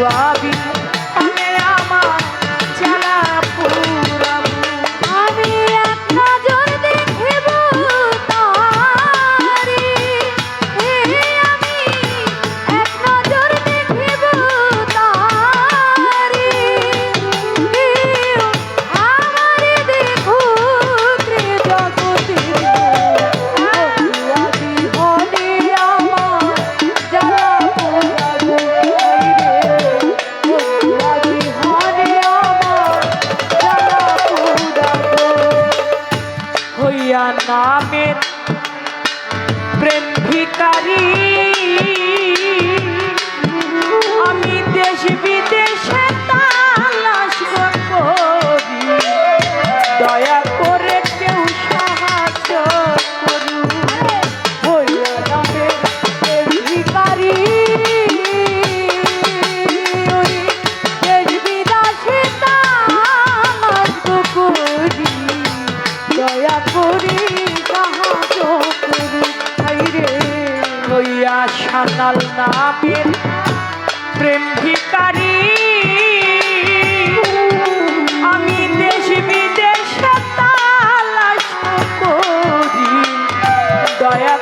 rockin' ইয়া সানাল নাবির প্রেম ভিকারী আমি দেশ বিদেশ তালাশ করি। দয়া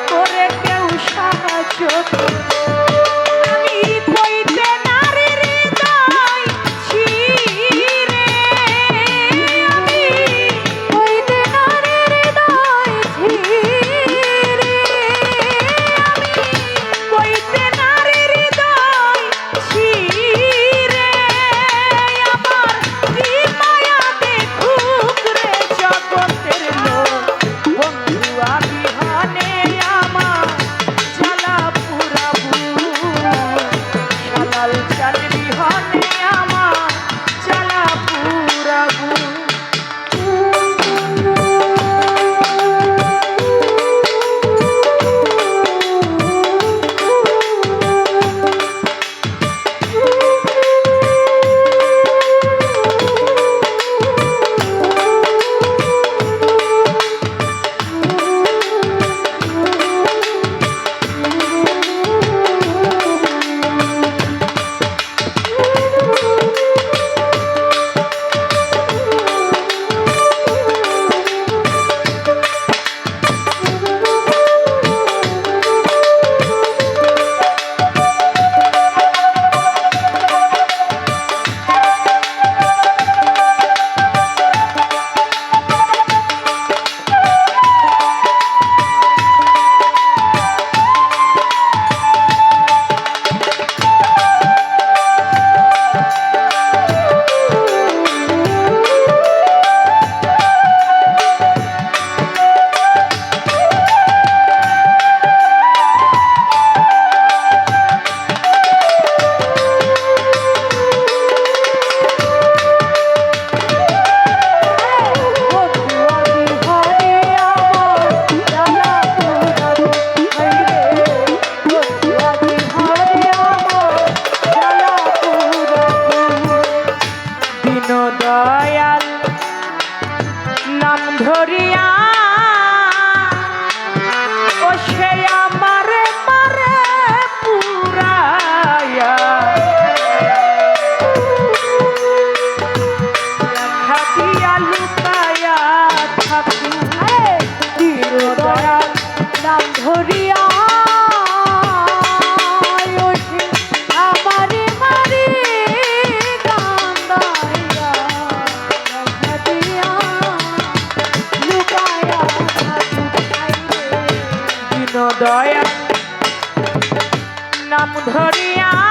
নাম ধরিয়া